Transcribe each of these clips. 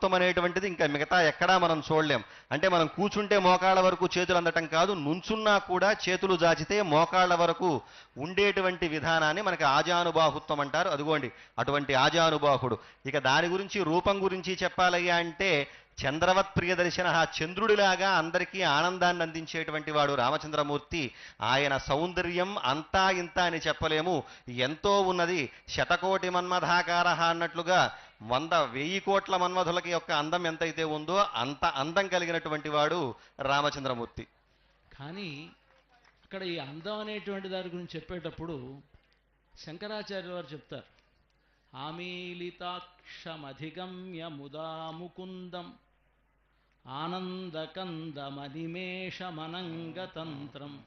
బాహుత్వం అనేటువంటిది ఇంకా మిగతా ఎక్కడా మనం చూడలేం. అంటే మనం కూర్చుంటే మోకాళ్ళ వరకు చేతులు అందటం కాదు నుంచున్నా కూడా చేతులు జాచితే మోకాళ్ళ వరకు ఉండేటువంటి విధానాన్ని మనకి ఆజానుబాహుత్వం అంటారు. అదిగోండి అటువంటి ఆజానుబాహుడు. ఇక దాని గురించి రూపం గురించి చెప్పాలయ్యా అంటే చంద్రవత్ ప్రియదర్శన చంద్రుడిలాగా అందరికీ ఆనందాన్ని అందించేటువంటి వాడు రామచంద్రమూర్తి. ఆయన సౌందర్యం అంతా ఇంత అని చెప్పలేము. ఎంతో ఉన్నది. శతకోటి మన్మధాకార అన్నట్లుగా వంద వెయ్యి కోట్ల మన్మధులకి యొక్క అందం ఎంతైతే ఉందో అంత అందం కలిగినటువంటి వాడు రామచంద్రమూర్తి. కానీ అక్కడ ఈ అందం అనేటువంటి దాని గురించి చెప్పేటప్పుడు శంకరాచార్య వారు చెప్తారు ఆమీలితాక్షమధిగమ్య ముదా ముకుందం ఆనందకందమనిమేషమనంగతంత్రం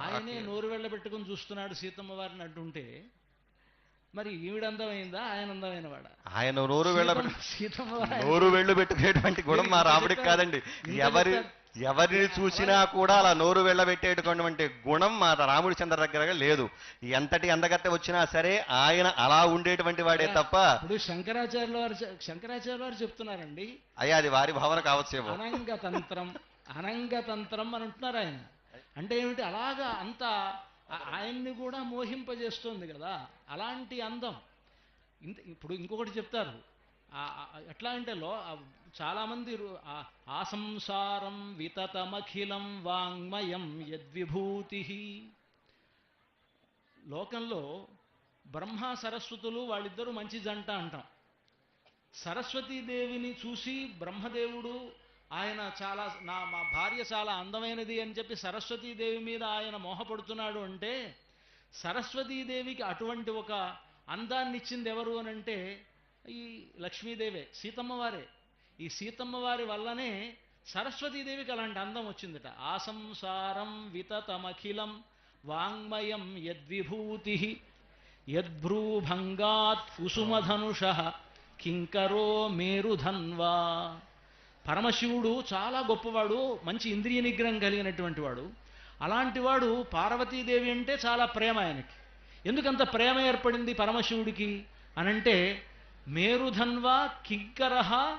ఆయనే నోరు వెళ్ళబెట్టుకుని చూస్తున్నాడు సీతమ్మ వారిని అంటుంటే మరి ఈవిడ అందమైందా ఆయన అందమైన వాడా ఆయన నోరు వెళ్ళ నోరు వెళ్ళు పెట్టుకునేటువంటి గుణం మా రాముడికి. కాదండి. ఎవరి. ఎవరిని చూసినా కూడా అలా నోరు వెళ్ళబెట్టేటువంటి గుణం మా రాముడి చంద్ర దగ్గర లేదు. ఎంతటి అందగత్తె వచ్చినా సరే ఆయన అలా ఉండేటువంటి వాడే తప్ప ఇప్పుడు శంకరాచార్యుల వారు శంకరాచార్యుల వారు చెప్తున్నారండి. అయ్యా అది వారి భావన కావచ్చేమో. అనంగతంత్రం అనంగతంత్రం అని అంటున్నారు ఆయన. అంటే ఏమిటి? అలాగా అంత ఆయన్ని కూడా మోహింపజేస్తుంది కదా. అలాంటి అందం. ఇంత ఇప్పుడు ఇంకొకటి చెప్తారు. ఎట్లా అంటే లో చాలామంది ఆ- ఆ సంసారం వితతమఖిలం వాంగ్మయం యద్విభూతి. లోకంలో బ్రహ్మ సరస్వతులు వాళ్ళిద్దరూ మంచి జంట అంటాం. సరస్వతీదేవిని చూసి బ్రహ్మదేవుడు ఆయన చాలా నా మా భార్య చాలా అందమైనది అని చెప్పి సరస్వతీదేవి మీద ఆయన మోహపడుతున్నాడు అంటే సరస్వతీదేవికి అటువంటి ఒక అందాన్ని ఇచ్చింది ఎవరు అని అంటే ఈ లక్ష్మీదేవే సీతమ్మవారే. ఈ సీతమ్మవారి వల్లనే సరస్వతీదేవికి అలాంటి అందం వచ్చిందట. ఆ సంసారం వితతమఖిలం వాంగ్మయం యద్విభూతి యద్భ్రూభంగాత్ కుసుమధనుష కింకరో మేరుధన్వా పరమశివుడు చాలా గొప్పవాడు మంచి ఇంద్రియ నిగ్రహం కలిగినటువంటి వాడు. అలాంటి వాడు పార్వతీదేవి అంటే చాలా ప్రేమ ఆయనకి. ఎందుకంత ప్రేమ ఏర్పడింది పరమశివుడికి అనంటే మేరుధన్వ కింకరహ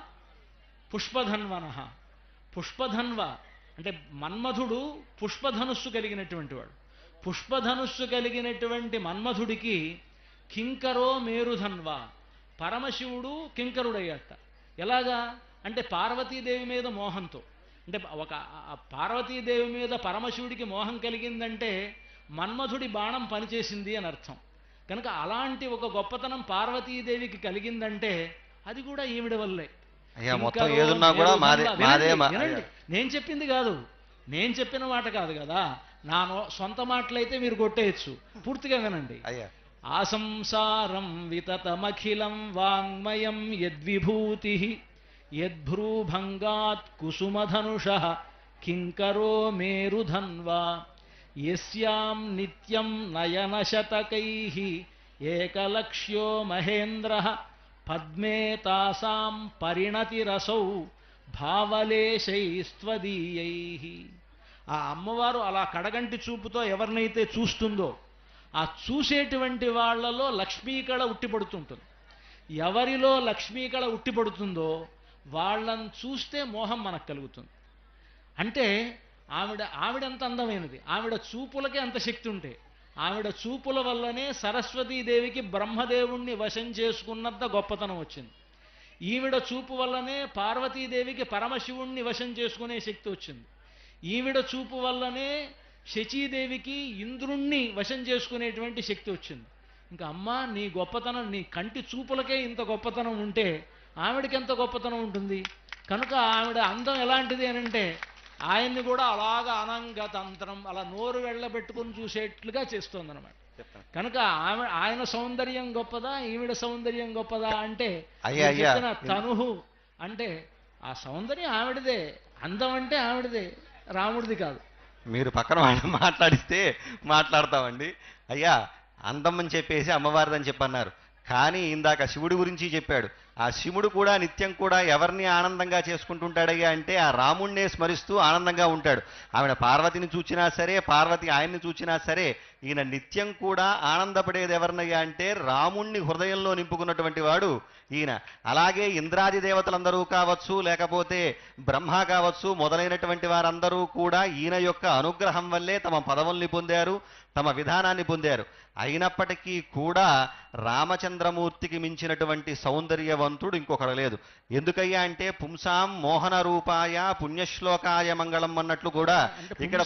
పుష్పధన్వన పుష్పధన్వ అంటే మన్మధుడు పుష్పధనుస్సు కలిగినటువంటి వాడు. పుష్పధనుస్సు కలిగినటువంటి మన్మధుడికి కింకరో మేరుధన్వ. పరమశివుడు కింకరుడయ్యట ఎలాగా? అంటే పార్వతీదేవి మీద మోహంతో. అంటే ఒక పార్వతీదేవి మీద పరమశివుడికి మోహం కలిగిందంటే మన్మధుడి బాణం పనిచేసింది అని అర్థం. కనుక అలాంటి ఒక గొప్పతనం పార్వతీదేవికి కలిగిందంటే అది కూడా ఈవిడ వల్లే. నేను చెప్పింది కాదు. నేను చెప్పిన మాట కాదు కదా. నా సొంత మాటలైతే మీరు కొట్టేయచ్చు. పూర్తిగా వినండి. ఆ సంసారం వితతమఖిలం వాంగ్మయం యద్విభూతి. యద్భ్రూభంగాత్ కుసుమధనుష కింకరో మేరుధన్వా యస్యాం నిత్యం నయనశతకై ఏకలక్ష్యో మహేంద్ర పద్మే తాసాం పరిణతిరసౌ భావలేశైస్త్వదీయై ఆ అమ్మవారు అలా కడగంటి చూపుతో ఎవరినైతే చూస్తుందో ఆ చూసేటువంటి వాళ్ళలో లక్ష్మీకళ ఉట్టిపడుతుంటుంది. ఎవరిలో లక్ష్మీకళ ఉట్టిపడుతుందో వాళ్ళని చూస్తే మోహం మనకు కలుగుతుంది. అంటే ఆవిడ ఆవిడంత అందమైనది. ఆవిడ చూపులకే అంత శక్తి ఉంటే. ఆవిడ చూపుల వల్లనే సరస్వతీదేవికి బ్రహ్మదేవుణ్ణి వశం చేసుకున్నంత గొప్పతనం వచ్చింది. ఈవిడ చూపు వల్లనే పార్వతీదేవికి పరమశివుణ్ణి వశం చేసుకునే శక్తి వచ్చింది. ఈవిడ చూపు వల్లనే శచీదేవికి ఇంద్రుణ్ణి వశం చేసుకునేటువంటి శక్తి వచ్చింది. ఇంకా అమ్మ నీ గొప్పతనం నీ కంటి చూపులకే ఇంత గొప్పతనం ఉంటే ఆవిడకి ఎంత గొప్పతనం ఉంటుంది? కనుక ఆవిడ అందం ఎలాంటిది అని అంటే ఆయన్ని కూడా అలాగా అనంగతంత్రం అలా నోరు వెళ్ళబెట్టుకుని చూసేట్లుగా చేస్తుంది అనమాట చెప్తాను. కనుక ఆమె ఆయన సౌందర్యం గొప్పదా ఈవిడ సౌందర్యం గొప్పదా అంటే తనుహు అంటే ఆ సౌందర్యం ఆవిడదే అందం అంటే ఆవిడదే రాముడిది కాదు. మీరు పక్కన వాళ్ళని మాట్లాడిస్తే మాట్లాడతామండి. అయ్యా అందం అని చెప్పేసి అమ్మవారిదని చెప్పన్నారు. కానీ ఇందాక శివుడి గురించి చెప్పాడు. ఆ శివుడు కూడా నిత్యం కూడా ఎవరిని ఆనందంగా చేసుకుంటుంటాడయ్యా అంటే ఆ రాముణ్ణే స్మరిస్తూ ఆనందంగా ఉంటాడు. ఆవిడ పార్వతిని చూచినా సరే పార్వతి ఆయన్ని చూచినా సరే ఈయన నిత్యం కూడా ఆనందపడేది ఎవరినయ్యా అంటే రాముణ్ణి హృదయంలో నింపుకున్నటువంటి వాడు ఈయన. అలాగే ఇంద్రాది దేవతలందరూ కావచ్చు లేకపోతే బ్రహ్మ కావచ్చు మొదలైనటువంటి వారందరూ కూడా ఈయన యొక్క అనుగ్రహం వల్లే తమ పదవుల్ని పొందారు తమ విధానాన్ని పొందారు. అయినప్పటికీ కూడా రామచంద్రమూర్తికి మించినటువంటి సౌందర్యవంతుడు ఇంకొకడు లేదు. ఎందుకయ్యా అంటే పుంసాం మోహన రూపాయ పుణ్యశ్లోకాయ మంగళం అన్నట్లు కూడా ఇక్కడ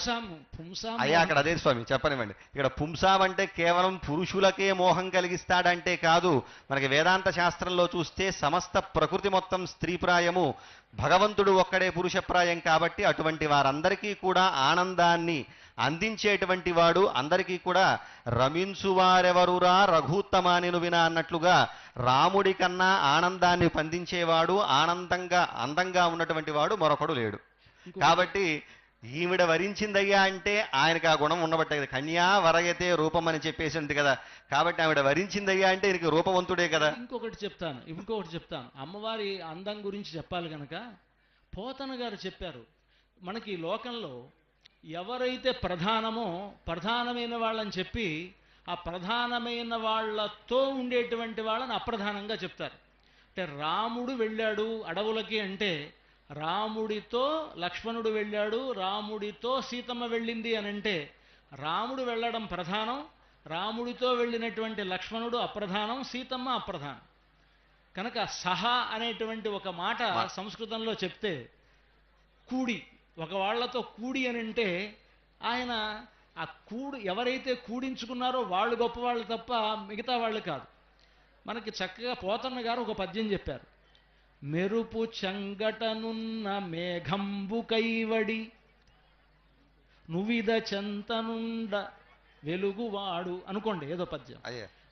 అయ్యా అక్కడ అదే స్వామి చెప్పనివ్వండి. ఇక్కడ పుంసాం అంటే కేవలం పురుషులకే మోహం కలిగిస్తాడంటే కాదు. మనకి వేదాంత శాస్త్రంలో చూస్తే సమస్త ప్రకృతి మొత్తం స్త్రీప్రాయము భగవంతుడు ఒక్కడే పురుషప్రాయం కాబట్టి అటువంటి వారందరికీ కూడా ఆనందాన్ని అందించేటువంటి వాడు అందరికీ కూడా రమించువారెవరురా రఘుత్తమానిను వినా అన్నట్లుగా రాముడి కన్నా ఆనందాన్ని పందించేవాడు ఆనందంగా అందంగా ఉన్నటువంటి వాడు మరొకడు లేడు. కాబట్టి ఈవిడ వరించిందయ్యా అంటే ఆయనకి ఆ గుణం ఉండబట్టే కదా కన్యా వరయతే రూపం అని చెప్పేసింది కదా. కాబట్టి ఆవిడ వరించిందయ్యా అంటే ఈయనకి రూపవంతుడే కదా. ఇంకొకటి చెప్తాను ఇంకొకటి చెప్తాను. అమ్మవారి అందం గురించి చెప్పాలి కనుక పోతన గారు చెప్పారు మనకి ఈ లోకంలో ఎవరైతే ప్రధానమో ప్రధానమైన వాళ్ళని చెప్పి ఆ ప్రధానమైన వాళ్ళతో ఉండేటువంటి వాళ్ళని అప్రధానంగా చెప్తారు. అంటే రాముడు వెళ్ళాడు అడవులకి అంటే రాముడితో లక్ష్మణుడు వెళ్ళాడు రాముడితో సీతమ్మ వెళ్ళింది అని అంటే రాముడు వెళ్ళడం ప్రధానం రాముడితో వెళ్ళినటువంటి లక్ష్మణుడు అప్రధానం సీతమ్మ అప్రధానం. కనుక సహ అనేటువంటి ఒక మాట సంస్కృతంలో చెప్తే కూడి ఒక వాళ్ళతో కూడి అని అంటే ఆయన ఆ కూడు ఎవరైతే కూడించుకున్నారో వాళ్ళు గొప్పవాళ్ళు తప్ప మిగతా వాళ్ళు కాదు. మనకి చక్కగా పోతన్న గారు ఒక పద్యం చెప్పారు. మెరుపు చంగటనున్న మేఘంబు కైవడి నువ్విద చెంతనుండ వెలుగువాడు అనుకోండి ఏదో పద్యం.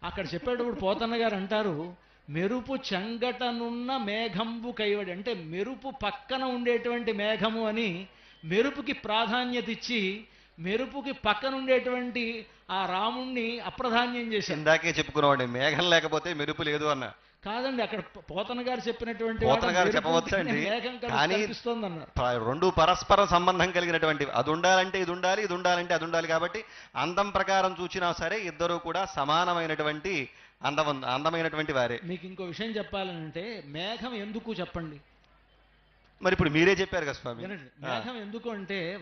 అక్కడ చెప్పేటప్పుడు పోతన్న గారు అంటారు మెరుపు చెంగటనున్న మేఘంబు కైవడి అంటే మెరుపు పక్కన ఉండేటువంటి మేఘము అని మెరుపుకి ప్రాధాన్యత ఇచ్చి మెరుపుకి పక్కన ఉండేటువంటి ఆ రాముణ్ణి అప్రధాన్యం చేశారు. ఇందాకే చెప్పుకున్నామండి మేఘం లేకపోతే మెరుపు లేదు అన్న. కాదండి అక్కడ పోతన గారు చెప్పినటువంటి పోతన గారు చెప్పవచ్చండి. కానీ- రెండు పరస్పర సంబంధం కలిగినటువంటి అది ఉండాలంటే ఇది ఉండాలి ఇది ఉండాలంటే అది ఉండాలి కాబట్టి అందం ప్రకారం చూసినా సరే ఇద్దరు కూడా సమానమైనటువంటి అందం అందమైనటువంటి వారే. మీకు ఇంకో విషయం చెప్పాలంటే మేఘం ఎందుకు చెప్పండి? మరి ఇప్పుడు మీరే చెప్పారు కదా స్వామి. మేఘం ఎందుకు అంటే